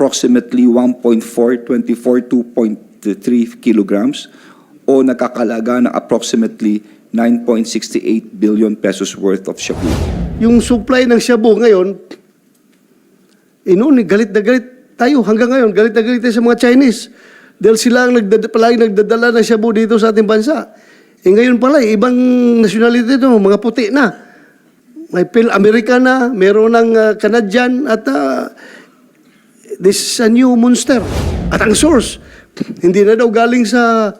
approximately 1.424.3 kilograms o nagkakalaga ng approximately 9.68 billion pesos worth of shabu. Yung supply ng shabu ngayon, inuni, galit na galit tayo hanggang ngayon, galit na galit tayo sa mga Chinese. Dahil sila ang nagdad, palagi nagdadala ng shabu dito sa ating bansa. Eh ngayon pala, eh, ibang nationality ito, mga puti na. May Pil Americana, meron ng ah, Canadian, at ah, this is a new monster. At ang source, hindi na daw galing sa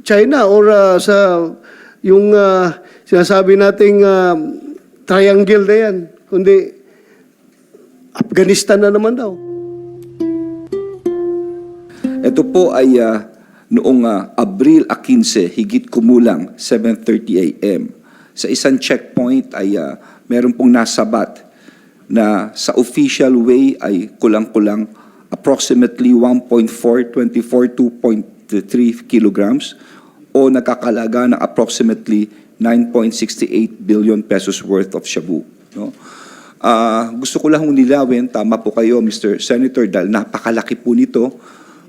China or ah, sa yung ah, sinasabi nating ah, triangle na yan, kundi Afghanistan na naman daw. Ito po ay ah, noong ah, Abril 15, higit kumulang 7.30 a.m. Sa isang checkpoint ay ah, meron pong nasabat na sa official way ay kulang-kulang approximately 1.4242.3 kilograms o nakakalaga ng approximately 9.68 billion pesos worth of shabu. No? Ah, gusto ko lang nilawin, tama po kayo Mr. Senator, dahil napakalaki po nito.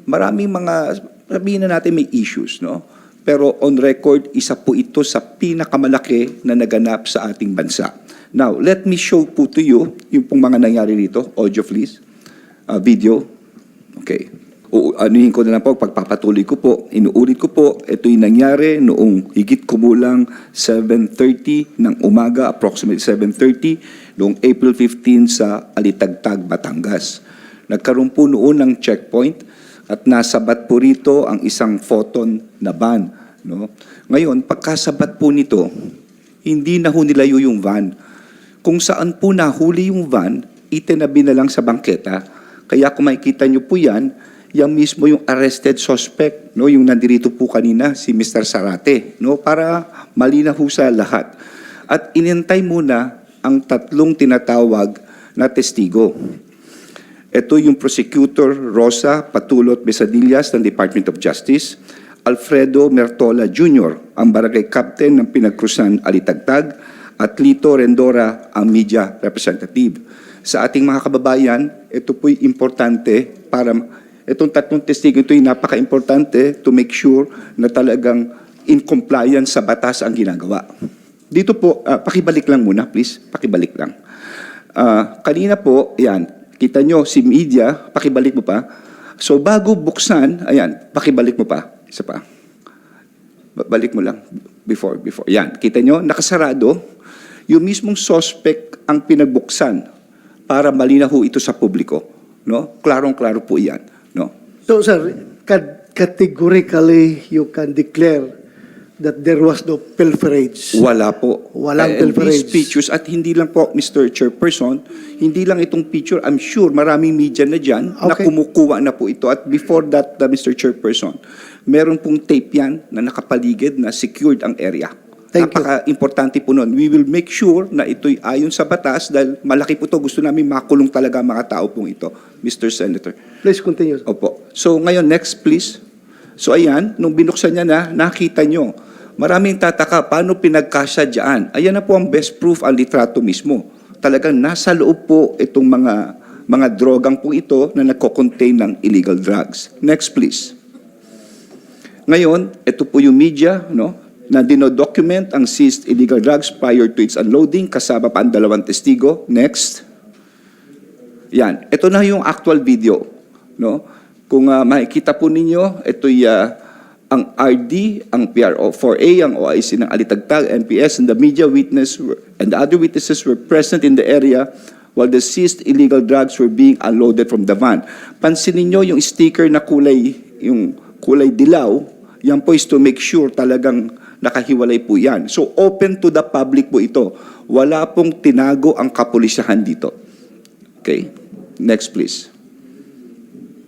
Maraming mga, sabihin na natin may issues, no? Pero on record, isa po ito sa pinakamalaki na naganap sa ating bansa. Now, let me show po to you yung pong mga nangyari dito. Audio please. Ah, video. Okay. O, anuhin ko na lang po, pagpapatuloy ko po, inuulit ko po, ito yung nangyari noong higit kumulang 7.30 ng umaga, approximately 7.30, noong April 15 sa Alitagtag, Batangas. Nagkaroon po noon ng checkpoint at nasabat po rito ang isang photon na van. No? Ngayon, pagkasabat po nito, hindi na ho nilayo yung van. Kung saan po nahuli yung van, itinabi na lang sa bangketa. Kaya kung makikita nyo po yan, yan mismo yung arrested suspect, no, yung nandirito po kanina, si Mr. Sarate, no, para malinaw sa lahat. At inintay muna ang tatlong tinatawag na testigo. Ito yung prosecutor Rosa Patulot Besadillas ng Department of Justice, Alfredo Mertola Jr., ang barangay captain ng Pinagkrusan Alitagtag, at Lito Rendora, ang media representative. Sa ating mga kababayan, ito po'y importante para itong tatlong testigo ito ay napaka-importante to make sure na talagang in compliance sa batas ang ginagawa. Dito po, ah, pakibalik lang muna, please. Pakibalik lang. Ah, kanina po, yan, kita nyo si media, pakibalik mo pa. So bago buksan, ayan, pakibalik mo pa. Isa pa. Ba- Balik mo lang. Before, before. Yan, kita nyo, nakasarado. Yung mismong suspect ang pinagbuksan para malinaw ho ito sa publiko. No? Klarong-klaro po yan. No? So, sir, ca- categorically you can declare that there was no pilferage. Wala po. Walang And pilferage. these pictures, at hindi lang po, Mr. Chairperson, hindi lang itong picture, I'm sure maraming media na dyan na Okay. kumukuha na po ito. At before that, uh, Mr. Chairperson, meron pong tape yan na nakapaligid na secured ang area. Thank. Napaka-importante po nun. We will make sure na ito'y ayon sa batas dahil malaki po to. Gusto namin makulong talaga ang mga tao pong ito, Mr. Senator. Please continue. Opo. So ngayon, next please. So ayan, nung binuksan niya na, nakita nyo. Maraming tataka, paano pinagkasya dyan? Ayan na po ang best proof ang litrato mismo. Talagang nasa loob po itong mga mga drogang po ito na nagko-contain ng illegal drugs. Next please. Ngayon, ito po yung media, no? Na dinodocument ang seized illegal drugs prior to its unloading, kasama pa ang dalawang testigo. Next. Yan. Ito na yung actual video. No? Kung ah, makikita po ninyo, ito'y ah, ang RD, ang PRO4A, ang OIC ng Alitagtag, NPS, and the media witness were- and the other witnesses were present in the area while the seized illegal drugs were being unloaded from the van. Pansinin nyo yung sticker na kulay, yung kulay dilaw, yan po is to make sure talagang nakahiwalay po yan. So open to the public po ito. Wala pong tinago ang kapulisahan dito. Okay. Next please.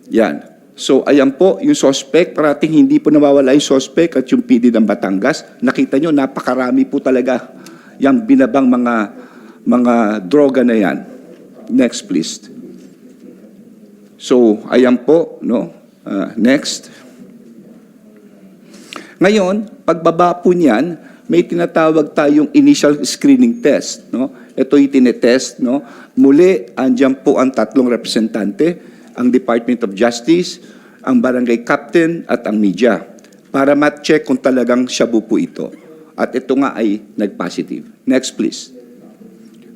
Yan. So ayan po yung suspect. Parating hindi po nawawala yung suspect at yung PD ng Batangas. Nakita nyo, napakarami po talaga yung binabang mga mga droga na yan. Next please. So ayan po, no? Ah, next. Ngayon, pagbaba po niyan, may tinatawag tayong initial screening test. No? Ito yung tinetest. No? Muli, andyan po ang tatlong representante. ang Department of Justice, ang barangay captain at ang media para mat-check kung talagang shabu po ito. At ito nga ay nag-positive. Next please.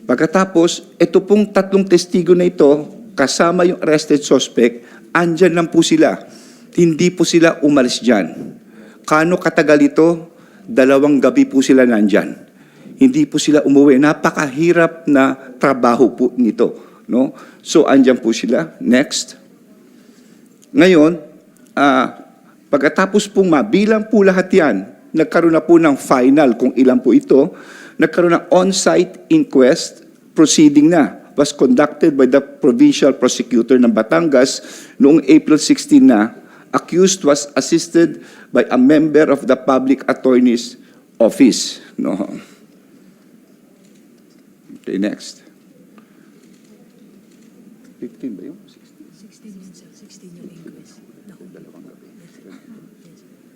Pagkatapos, ito pong tatlong testigo na ito, kasama yung arrested suspect, andyan lang po sila. Hindi po sila umalis dyan. Kano katagal ito? Dalawang gabi po sila nandyan. Hindi po sila umuwi. Napakahirap na trabaho po nito. No? So, andyan po sila. Next. Ngayon, ah, pagkatapos pong mabilang po lahat yan, nagkaroon na po ng final kung ilan po ito, nagkaroon ng on-site inquest proceeding na was conducted by the provincial prosecutor ng Batangas noong April 16 na accused was assisted by a member of the public attorney's office no okay next 15 ba yun? 16 yun, sir. 16 yung inquest.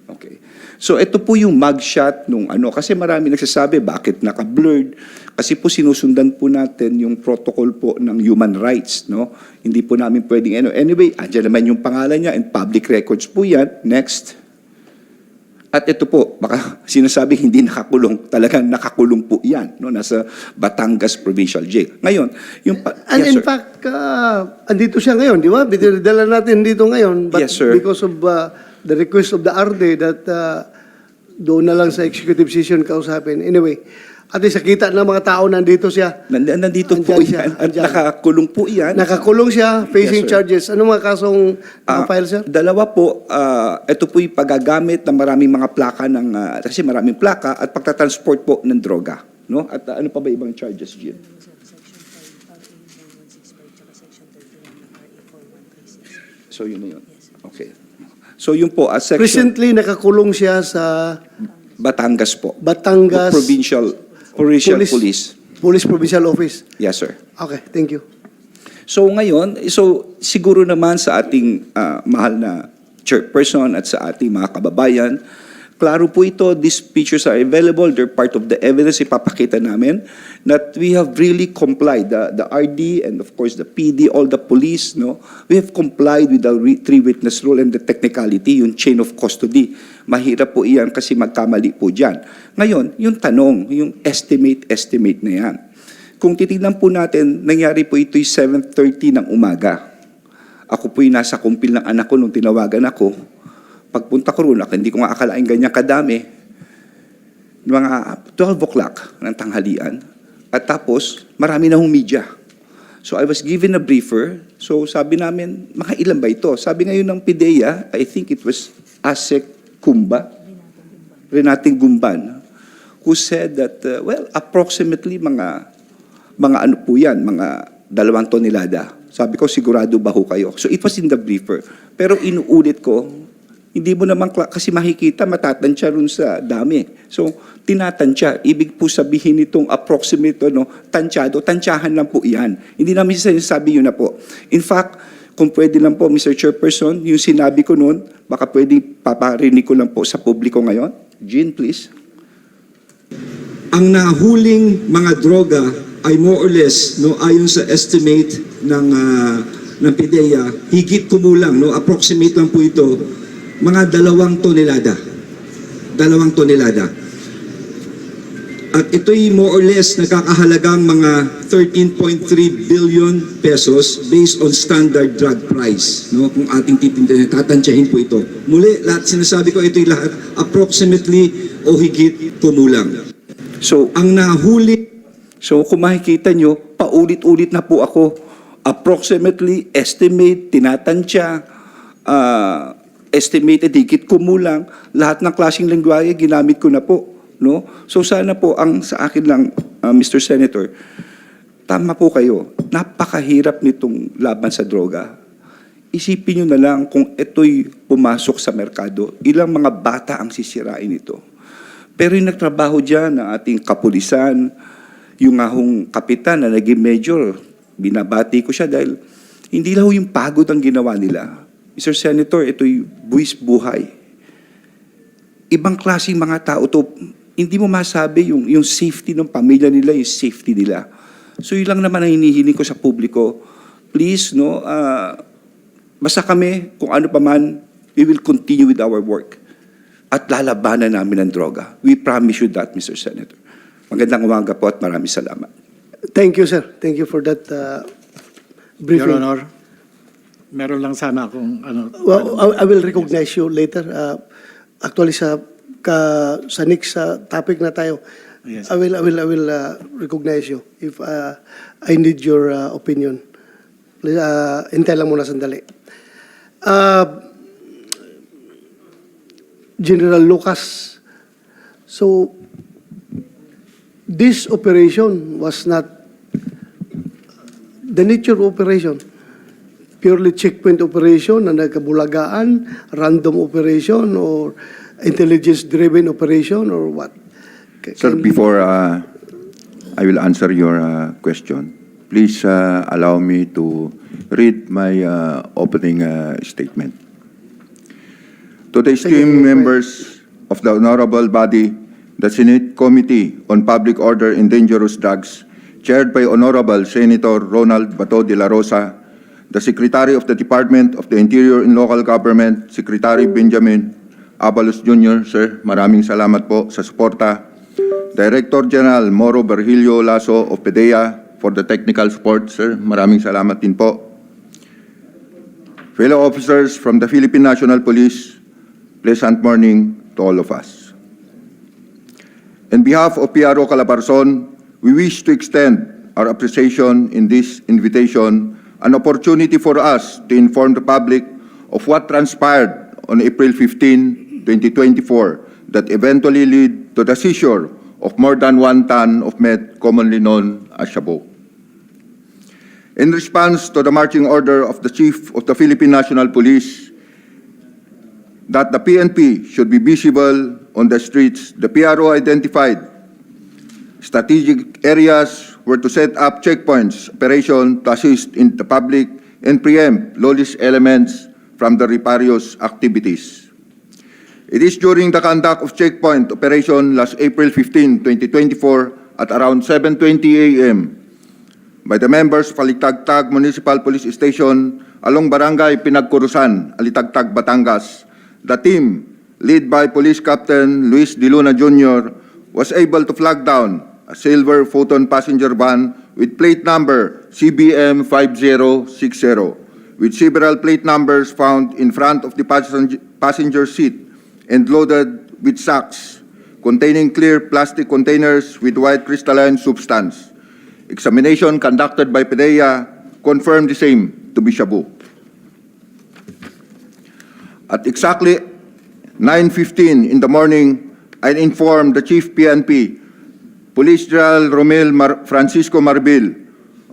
Okay. So ito po yung mugshot nung ano kasi marami nagsasabi bakit naka-blurred kasi po sinusundan po natin yung protocol po ng human rights, no? Hindi po namin pwedeng ano. Anyway, andyan naman yung pangalan niya and public records po yan. Next. At ito po, baka sinasabi hindi nakakulong. Talagang nakakulong po yan. No? Nasa Batangas Provincial Jail. Ngayon, yung... Pa- And Yes, in sir. fact, uh, andito siya ngayon, di ba? Binidala natin dito ngayon. But Yes, sir. because of uh, the request of the RD that uh, doon na lang sa executive session kausapin. Anyway, at least nakita ng mga tao nandito siya. Nand- nandito po Andyan siya, yan. At andyan. nakakulong po yan. Nakakulong siya, facing Yes, sir. charges. Ano mga kasong Ah, file, sir? Dalawa po, ah, ito po yung pagagamit ng maraming mga plaka ng, ah, kasi maraming plaka at pagtatransport po ng droga. No? At ah, ano pa ba ibang charges, Jim? Section 5, RA 9165, tsaka Section 31 ng RA 4136. So yun na yun. Okay. So yun po, a section Recently, nakakulong siya sa Batangas po. Batangas Provincial, Provincial Police. Police Provincial Office. Yes, sir. Okay, thank you. So ngayon, so siguro naman sa ating ah, mahal na chairperson at sa ating mga kababayan, klaro po ito, these pictures are available, they're part of the evidence ipapakita namin that we have really complied, the, the RD and of course the PD, all the police, no, we have complied with the re- three witness rule and the technicality, yung chain of custody. Mahirap po iyan kasi magkamali po dyan. Ngayon, yung tanong, yung estimate, estimate na yan. Kung titignan po natin, nangyari po ito'y 7.30 ng umaga. Ako po'y nasa kumpil ng anak ko nung tinawagan ako. Pagpunta ko roon, hindi ko nga akalain ganyan kadami. Mga 12 o'clock ng tanghalian. At tapos, marami na hong. So I was given a briefer. So sabi namin, mga ilan ba ito? Sabi ngayon ng PIDEA, I think it was Asek Kumba, Renating Gumban, who said that, uh, well, approximately mga, mga ano po yan, mga dalawang tonelada. Sabi ko, sigurado ba ho kayo? So it was in the briefer. Pero inuulit ko, hindi mo naman, kasi makikita, matatansya rin sa dami. So, tinatansya. Ibig po sabihin nitong approximate, no, tansyado, tansyahan lang po yan. Hindi namin sinasabi yun na po. In fact, kung pwede lang po, Mr. Chairperson, yung sinabi ko noon, baka pwede paparinig ko lang po sa publiko ngayon. Jean, please. ang nahuling mga droga ay more or less no ayon sa estimate ng ah, ng PDEA higit kumulang no approximate lang po ito mga dalawang tonelada. Dalawang tonelada. At ito'y more or less nakakahalagang mga 13.3 billion pesos based on standard drug price no? Kung ating titindihin tatantyahin po ito. Muli lahat sinasabi ko ito'y lahat approximately o higit kumulang. So, ang nahuli So kung makikita nyo, paulit-ulit na po ako. Approximately, estimate, tinatansya, ah, estimated, higit kumulang, lahat ng klaseng lengguwahe ginamit ko na po. No? So sana po, ang sa akin lang, ah, Mr. Senator, tama po kayo, napakahirap nitong laban sa droga. Isipin nyo na lang kung ito'y pumasok sa merkado, ilang mga bata ang sisirain ito. Pero yung nagtrabaho dyan ng ating kapulisan, yung ahong kapitan na naging major, binabati ko siya dahil hindi lang yung pagod ang ginawa nila. Mr. Senator, ito'y buwis buhay. Ibang klaseng mga tao to, hindi mo masabi yung, yung safety ng pamilya nila, yung safety nila. So yun lang naman ang hinihiling ko sa publiko. Please, no, ah, Basta kami, kung ano pa man, we will continue with our work. At lalabanan namin ang droga. We promise you that, Mr. Senator. Magandang umaga po at maraming salamat. Thank you, sir. Thank you for that uh, Your briefing. Honor, meron lang sana akong ano. Well, I, I will recognize you later. Uh, actually, sa ka, sa next uh, topic na tayo, Yes. I will I will I will uh, recognize you if uh, I need your uh, opinion. Please, uh, hintay lang muna sandali. Uh, General Lucas, so this operation was not the nature of operation purely checkpoint operation na nagkabulagaan, random operation, or intelligence-driven operation, or what? Ca- Sir, can- before uh, I will answer your uh, question, please uh, allow me to read my uh, opening uh, statement. To the esteemed members of the honorable body, the Senate Committee on Public Order and Dangerous Drugs, chaired by Honorable Senator Ronald Bato de la Rosa, the Secretary of the Department of the Interior and Local Government, Secretary Benjamin Abalos Jr., Sir, maraming salamat po sa suporta. Director General Moro Virgilio Lasso of PDEA for the technical support, Sir, maraming salamat din po. Fellow officers from the Philippine National Police, pleasant morning to all of us. On behalf of PRO Calabarzon, we wish to extend our appreciation in this invitation, an opportunity for us to inform the public of what transpired on April 15, 2024, that eventually led to the seizure of more than one ton of meth commonly known as shabu. In response to the marching order of the Chief of the Philippine National Police that the PNP should be visible on the streets, the PRO identified strategic areas were to set up checkpoints operation to assist in the public and preempt lawless elements from the various activities. It is during the conduct of checkpoint operation last April 15, 2024 at around 7.20 a.m. by the members of Alitagtag Municipal Police Station along Barangay Pinagkurusan, Alitagtag, Batangas. The team, led by Police Captain Luis De Luna Jr., was able to flag down a silver photon passenger van with plate number CBM 5060, with several plate numbers found in front of the passenger, seat and loaded with sacks containing clear plastic containers with white crystalline substance. Examination conducted by PDEA confirmed the same to be shabu. At exactly 9.15 in the morning, I informed the Chief PNP, Police General Romel Mar- Francisco Marbil,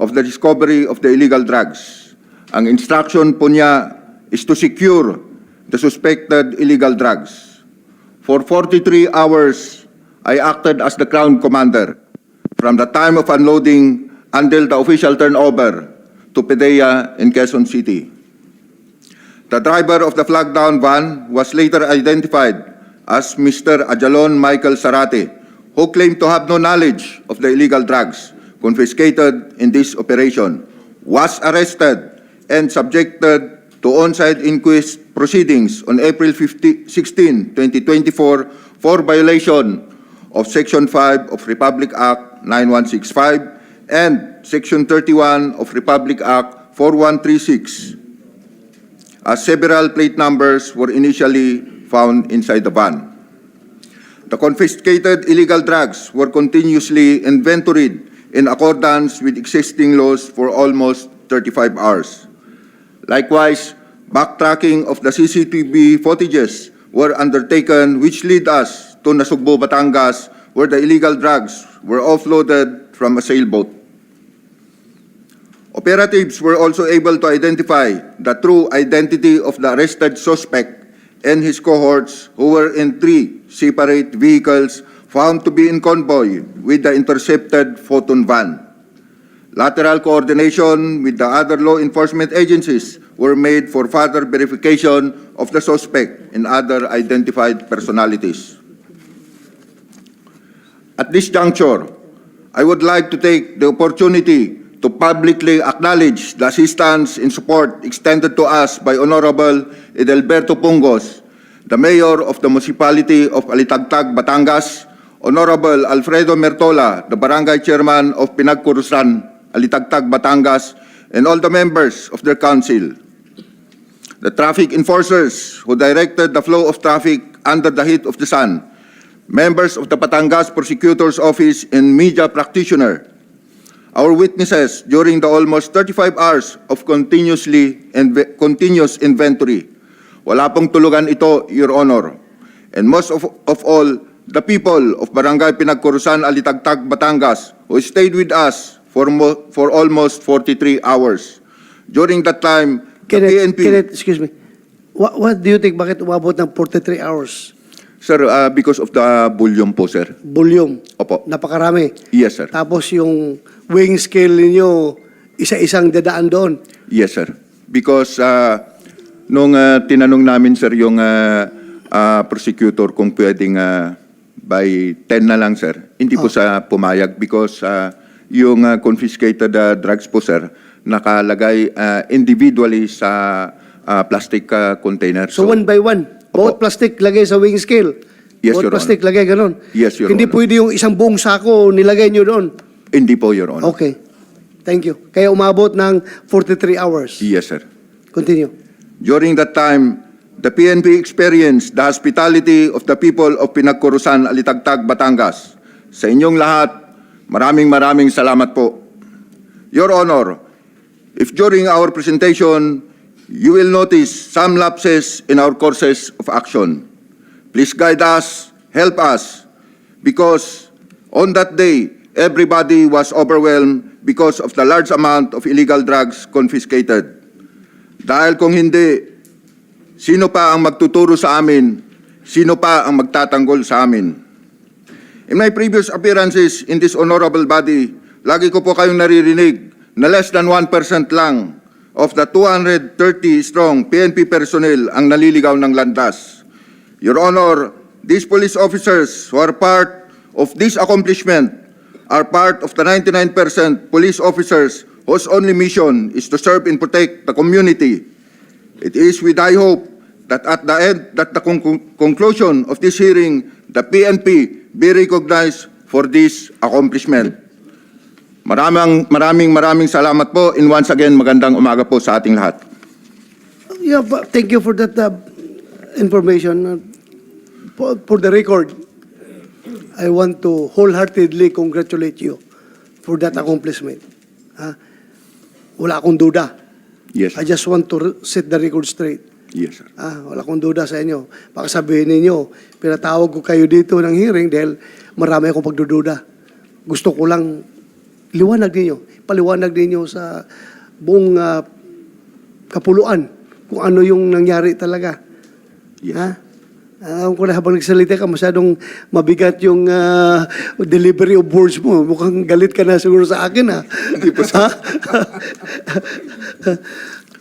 of the discovery of the illegal drugs. Ang instruction po niya is to secure the suspected illegal drugs. For 43 hours, I acted as the Crown Commander from the time of unloading until the official turnover to PDEA in Quezon City. The driver of the flag down van was later identified as Mr. Ajalon Michael Sarate, who claimed to have no knowledge of the illegal drugs confiscated in this operation, was arrested and subjected to on-site inquest proceedings on April 50 16, 2024 for violation of Section 5 of Republic Act 9165 and Section 31 of Republic Act 4136 as several plate numbers were initially found inside the van. The confiscated illegal drugs were continuously inventoried in accordance with existing laws for almost 35 hours. Likewise, backtracking of the CCTV footages were undertaken which lead us to Nasugbo, Batangas, where the illegal drugs were offloaded from a sailboat. Operatives were also able to identify the true identity of the arrested suspect and his cohorts who were in three separate vehicles found to be in convoy with the intercepted photon van. Lateral coordination with the other law enforcement agencies were made for further verification of the suspect and other identified personalities. At this juncture, I would like to take the opportunity to publicly acknowledge the assistance and support extended to us by Honorable Edelberto Pungos, the Mayor of the Municipality of Alitagtag, Batangas, Honorable Alfredo Mertola, the Barangay Chairman of Pinagkurusan, Alitagtag, Batangas, and all the members of their council. The traffic enforcers who directed the flow of traffic under the heat of the sun, members of the Batangas Prosecutor's Office and media practitioner, our witnesses during the almost 35 hours of continuously inve- continuous inventory. Wala pong tulugan ito, Your Honor. And most of, of all, the people of Barangay Pinagkurusan, Alitagtag, Batangas, who stayed with us for, mo- for almost 43 hours. During that time, the Kenneth, PNP... Kenneth, excuse me. What, what do you think, bakit umabot ng 43 hours? Sir, uh, because of the volume po, sir. Volume. Opo. Napakarami. Yes, sir. Tapos yung weighing scale ninyo, isa-isang dadaan doon. Yes, sir. Because uh, nung uh, tinanong namin, sir, yung uh, uh, prosecutor kung pwedeng uh, by 10 na lang, sir, hindi po sa pumayag because uh, yung uh, confiscated uh, drugs po, sir, nakalagay uh, individually sa uh, plastic uh, container. So, one by one, bawat plastic lagay sa weighing scale. Yes, bawat Your plastic lagay ganon. Yes, Your Hindi Honor. pwede yung isang buong sako nilagay nyo doon. Hindi po, Your Honor. Okay. Thank you. Kaya umabot ng 43 hours. Yes, sir. Continue. During that time, the PNP experienced the hospitality of the people of Pinagkurusan, Alitagtag, Batangas. Sa inyong lahat, maraming maraming salamat po. Your Honor, if during our presentation, you will notice some lapses in our courses of action, please guide us, help us, because on that day, everybody was overwhelmed because of the large amount of illegal drugs confiscated. Dahil kung hindi, sino pa ang magtuturo sa amin? Sino pa ang magtatanggol sa amin? In my previous appearances in this honorable body, lagi ko po kayong naririnig na less than 1% lang of the 230 strong PNP personnel ang naliligaw ng landas. Your Honor, these police officers who are part of this accomplishment are part of the 99% police officers whose only mission is to serve and protect the community. It is with high hope that at the end, that the con- conclusion of this hearing, the PNP be recognized for this accomplishment. Maraming maraming maraming salamat po and once again magandang umaga po sa ating lahat. Yeah, thank you for that uh, information. Uh, For, the record, I want to wholeheartedly congratulate you for that accomplishment. Ha? Wala akong duda. Yes, I sir. just want to set the record straight. Yes, sir. Ah, wala akong duda sa inyo. Baka sabihin ninyo, pinatawag ko kayo dito ng hearing dahil marami akong pagdududa. Gusto ko lang liwanag ninyo, paliwanag ninyo sa buong ah, kapuluan kung ano yung nangyari talaga. Yes. Ha? Alam ko na habang nagsalita ka, masyadong mabigat yung ah, delivery of words mo. Mukhang galit ka na siguro sa akin, ha? Hindi po. Ah,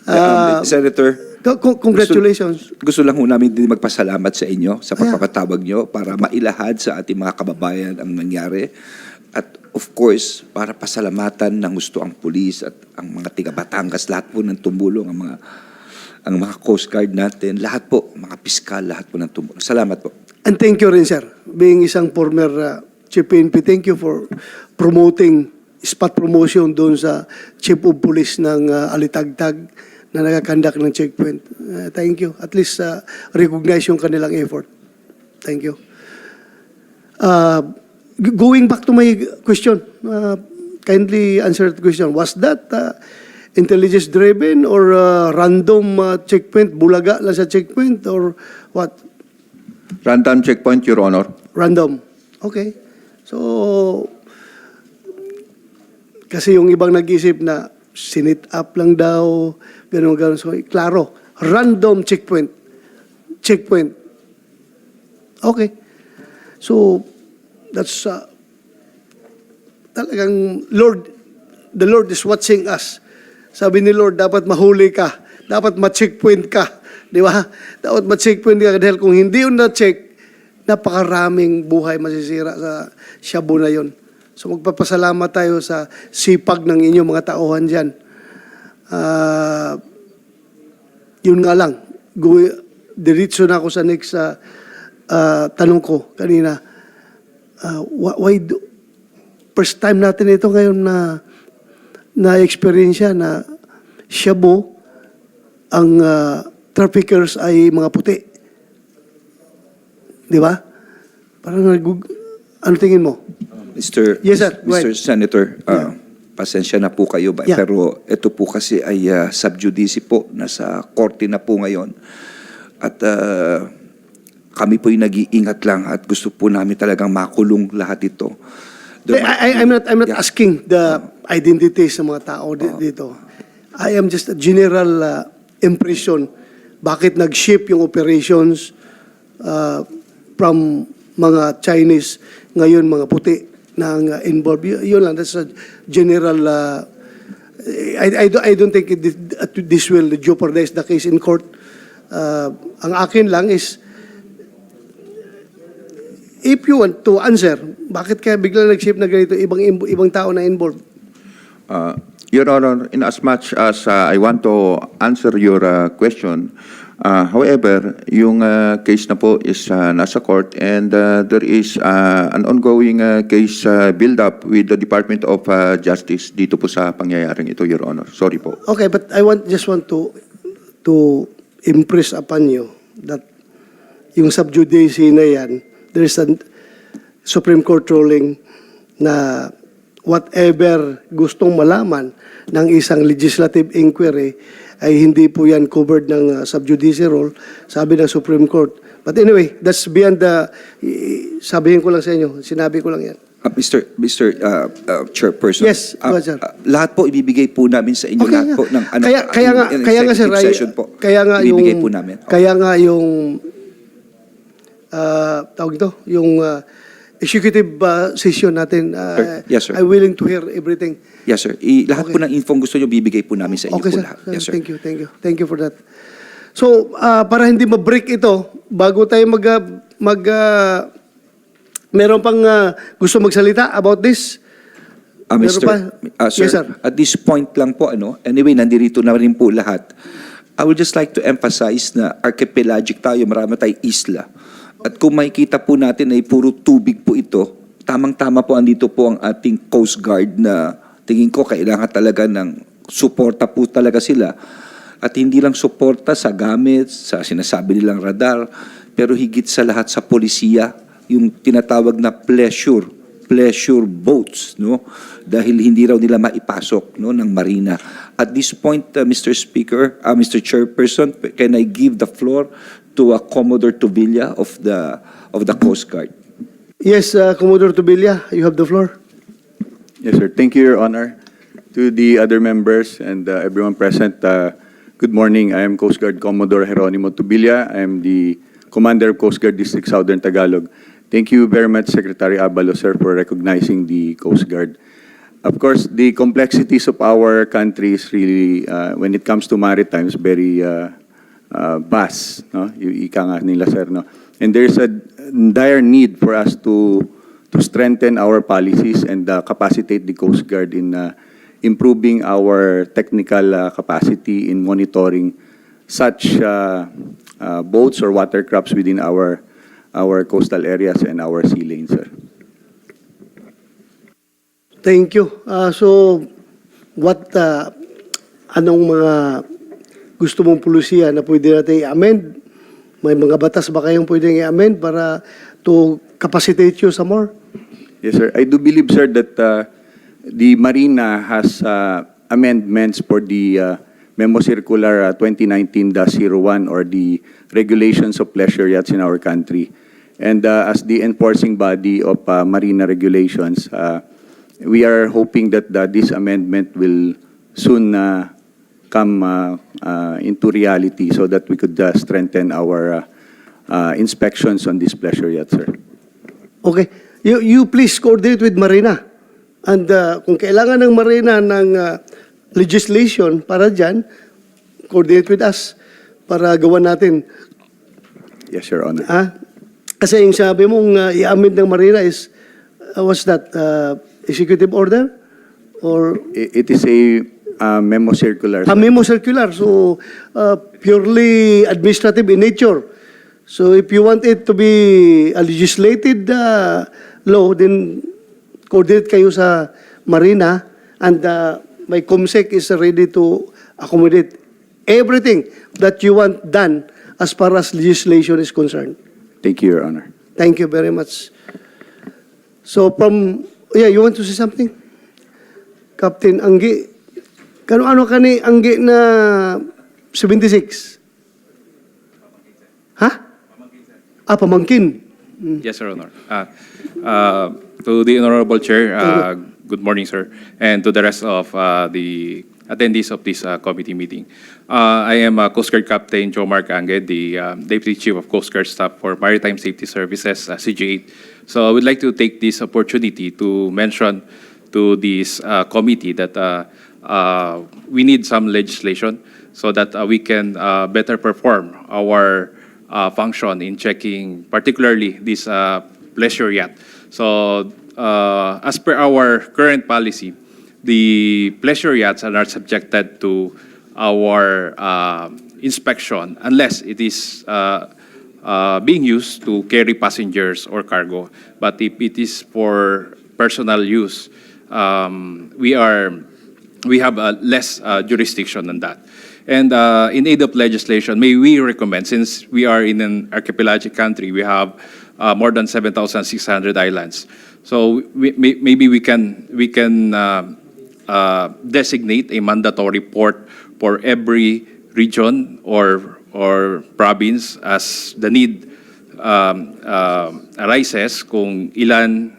Um, Senator, co- co- congratulations. Gusto, gusto lang ho namin din magpasalamat sa inyo sa pagpapatawag nyo para mailahad sa ating mga kababayan ang nangyari. At of course, para pasalamatan ng gusto ang pulis at ang mga tiga Batangas, lahat po ng tumulong, ang mga ang mga Coast Guard natin, lahat po, mga piskal, lahat po ng tumulong. Salamat po. And thank you rin, sir. Being isang former uh, Chief PNP, thank you for promoting, spot promotion doon sa Chief of Police ng uh, Alitagtag na nagakandak ng checkpoint. Uh, thank you. At least uh, recognize yung kanilang effort. Thank you. Uh, going back to my question, uh, kindly answer the question. Was that uh, intelligence driven or uh, random uh, checkpoint, bulaga lang sa checkpoint or what? Random checkpoint, Your Honor. Random. Okay. So, kasi yung ibang nag-isip na sinit up lang daw, gano'n, gano'n. So, klaro, random checkpoint. Checkpoint. Okay. So, that's, uh, talagang, Lord, the Lord is watching us. Sabi ni Lord, dapat mahuli ka. Dapat ma-checkpoint ka. Di ba? Dapat ma-checkpoint ka. Dahil kung hindi yun na-check, napakaraming buhay masisira sa shabu na yun. So magpapasalamat tayo sa sipag ng inyong mga tauhan dyan. Ah, yun nga lang, diretso na ako sa next ah, ah, tanong ko kanina. Wh- why do, first time natin ito ngayon na na experience na shabu ang ah, traffickers ay mga puti. Di ba? Parang nag- ano tingin mo? Mr. Yes, sir. Mr. ahead. Senator, uh, pasensya na po kayo ba? Yeah. Pero ito po kasi ay uh, sub judice po, nasa korte na po ngayon. At uh, kami po yung nag-iingat lang at gusto po namin talagang makulong lahat ito. I, I- I'm not, I'm not Yeah. asking the identities ng mga tao di- dito. I am just a general uh, impression. Bakit nag-ship yung operations uh, from mga Chinese, ngayon mga puti na ang uh, involved. Y- yun lang, that's a general... Uh, I, I, don't, I don't think it, this will jeopardize the case in court. Uh, ang akin lang is, if you want to answer, bakit kaya bigla nag-ship na ganito, ibang, ibang tao na involved? Uh, Your Honor, in as much as uh, I want to answer your uh, question, uh, however, yung uh, case na po is uh, nasa court and uh, there is uh, an ongoing uh, case uh, build-up with the Department of uh, Justice dito po sa pangyayaring ito, Your Honor. Sorry po. Okay, but I want just want to to impress upon you that yung subjudice na yan, there is a Supreme Court ruling na whatever gustong malaman ng isang legislative inquiry ay hindi po yan covered ng uh, subjudice rule, sabi ng Supreme Court. But anyway, that's beyond the, sabihin ko lang sa inyo, sinabi ko lang yan. Uh, Mr. Mr. uh, uh, Chairperson. Yes, uh, uh, lahat po ibibigay po namin sa inyo lahat nga. po ng ano, kaya kaya nga in- kaya nga sir session po. kaya nga yung ibibigay po namin. Okay. kaya nga yung ah tawag ito yung ah, executive ah, session natin ah, Sir, yes, sir. I'm willing to hear everything. Yes sir. I, lahat po Okay. ng info gusto nyo bibigay po namin sa inyo Okay po sir. lahat. Yes sir. Thank you, thank you. Thank you for that. So, ah, para hindi ma-break ito, bago tayo mag ah, mag ah, meron pang ah, gusto magsalita about this? Ah, Meron Mr. pa? ah, sir, Yes, sir. at this point lang po, ano, anyway, nandito na rin po lahat. I would just like to emphasize na archipelagic tayo, marami tayong isla. At kung makikita po natin ay puro tubig po ito, tamang-tama po andito po ang ating Coast Guard na tingin ko kailangan talaga ng suporta po talaga sila. At hindi lang suporta sa gamit, sa sinasabi nilang radar, pero higit sa lahat sa polisiya, yung tinatawag na pleasure pleasure boats no dahil hindi raw nila maipasok no ng marina at this point uh, Mr. Speaker uh, Mr. Chairperson can I give the floor to a Commodore Tuvilla of the of the Coast Guard Yes, ah, Commodore Tubilla, you have the floor. Yes, sir. Thank you, Your Honor. To the other members and uh, everyone present, uh, good morning. I am Coast Guard Commodore Jeronimo Tubilla. I am the Commander of Coast Guard District Southern Tagalog. Thank you very much, Secretary Abalo, sir, for recognizing the Coast Guard. Of course, the complexities of our country is really, uh, when it comes to maritime, is very uh, uh, vast. No? Ika nga nila, sir. No? And there's a dire need for us to to strengthen our policies and uh, capacitate the Coast Guard in uh, improving our technical uh, capacity in monitoring such uh, uh, boats or watercrafts within our our coastal areas and our sea lanes, sir. Thank you. Ah, so, what, ah, anong mga gusto mong pulusiya na pwede natin i-amend? May mga batas ba kayong pwedeng i-amend para to capacitate you some more? Yes, sir. I do believe, sir, that uh, the Marina has uh, amendments for the uh, Memo Circular uh, 2019-01 or the regulations of pleasure yachts in our country. And uh, as the enforcing body of uh, Marina regulations, uh, we are hoping that uh, this amendment will soon uh, come uh, uh, into reality so that we could uh, strengthen our uh, uh, inspections on this pleasure yacht, sir. Okay. You, you please coordinate with Marina. And uh, kung kailangan ng Marina ng uh, legislation para dyan, coordinate with us para gawan natin. Yes, Your Honor. Ha? Kasi yung sabi mong uh, i-amend ng Marina is, uh, what's that? Uh, executive order? Or It is a uh, memo circular. a memo circular, so uh, purely administrative in nature. So if you want it to be a legislated uh, law, then coordinate kayo sa Marina and uh, my COMSEC is ready to accommodate everything that you want done as far as legislation is concerned. Thank you, Your Honor. Thank you very much. So from, yeah, you want to say something? Captain Anggi, kano ano ka ni Anggi na 76? Ha? Ah, pamangkin. Yes, Sir Honor. Uh, uh, To the Honorable Chair, uh, good morning, sir, and to the rest of uh, the attendees of this uh, committee meeting. Uh, I am uh, Coast Guard Captain Joe Mark Ange, the um, Deputy Chief of Coast Guard Staff for Maritime Safety Services, uh, CG8. So I would like to take this opportunity to mention to this uh, committee that uh, uh, we need some legislation so that uh, we can uh, better perform our uh, function in checking particularly this uh, pleasure yacht. So uh, as per our current policy, the pleasure yachts are not subjected to our uh, inspection unless it is uh, uh, being used to carry passengers or cargo. But if it is for personal use, um, we are we have uh, less uh, jurisdiction than that. And uh, in aid of legislation, may we recommend, since we are in an archipelagic country, we have uh, more than 7,600 islands. So we, may, maybe we can we can uh, uh, designate a mandatory port for every region or or province as the need um, uh, arises kung ilan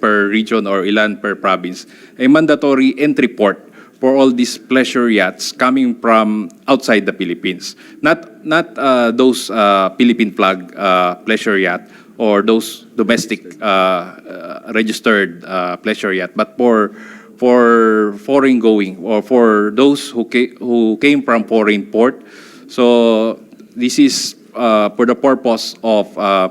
per region or ilan per province, a mandatory entry port for all these pleasure yachts coming from outside the Philippines. Not, not uh, those uh, Philippine flag uh, pleasure yacht or those domestic uh, uh, registered uh, pleasure yacht, but for for foreign going or for those who came, who came from foreign port. So this is uh, for the purpose of uh,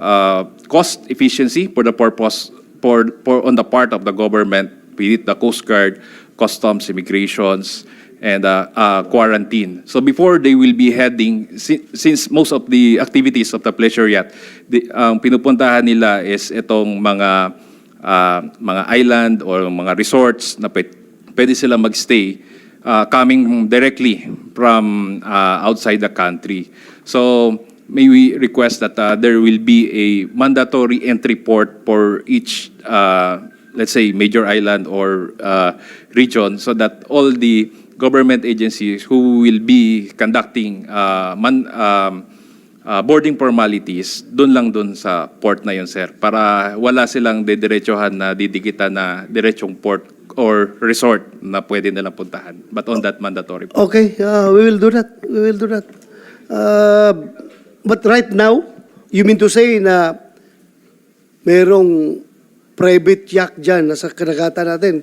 uh, cost efficiency, for the purpose for, for on the part of the government, be it the Coast Guard, Customs, Immigrations, and uh, uh, quarantine. So before they will be heading, si- since most of the activities of the pleasure yacht, the, ang pinupuntahan nila is itong mga uh, mga island or mga resorts na pwede, sila magstay uh, coming directly from uh, outside the country. So may we request that uh, there will be a mandatory entry port for each, uh, let's say, major island or uh, region so that all the government agencies who will be conducting uh, man, um, uh, boarding formalities, doon lang doon sa port na yun, sir. Para wala silang dediretsohan na didikitan na diretsong port or resort na pwede nilang puntahan. But on that mandatory port. Okay, uh, we will do that. We will do that. Uh, but right now, you mean to say na merong private yacht dyan nasa kanagatan natin,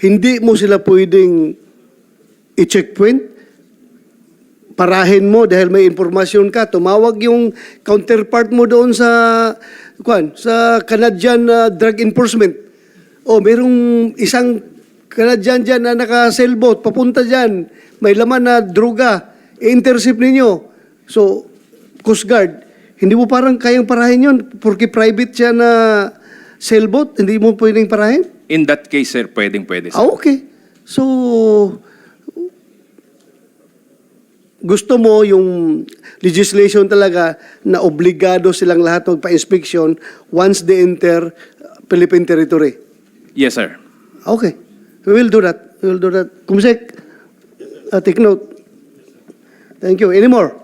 hindi mo sila pwedeng i-checkpoint, parahin mo dahil may informasyon ka, tumawag yung counterpart mo doon sa kwan, sa Canadian uh, Drug Enforcement. O merong isang Canadian dyan na naka-sailboat, papunta dyan, may laman na droga, i-intercept ninyo. So, Coast Guard, hindi mo parang kayang parahin yun porque private siya na sailboat, hindi mo pwedeng parahin? In that case, sir, pwedeng pwede. Sir. Ah, okay. So, gusto mo yung legislation talaga na obligado silang lahat magpa-inspection once they enter Philippine territory. Yes, sir. Okay. We will do that. We will do that. Kumsek, uh, take note. Thank you. Any more?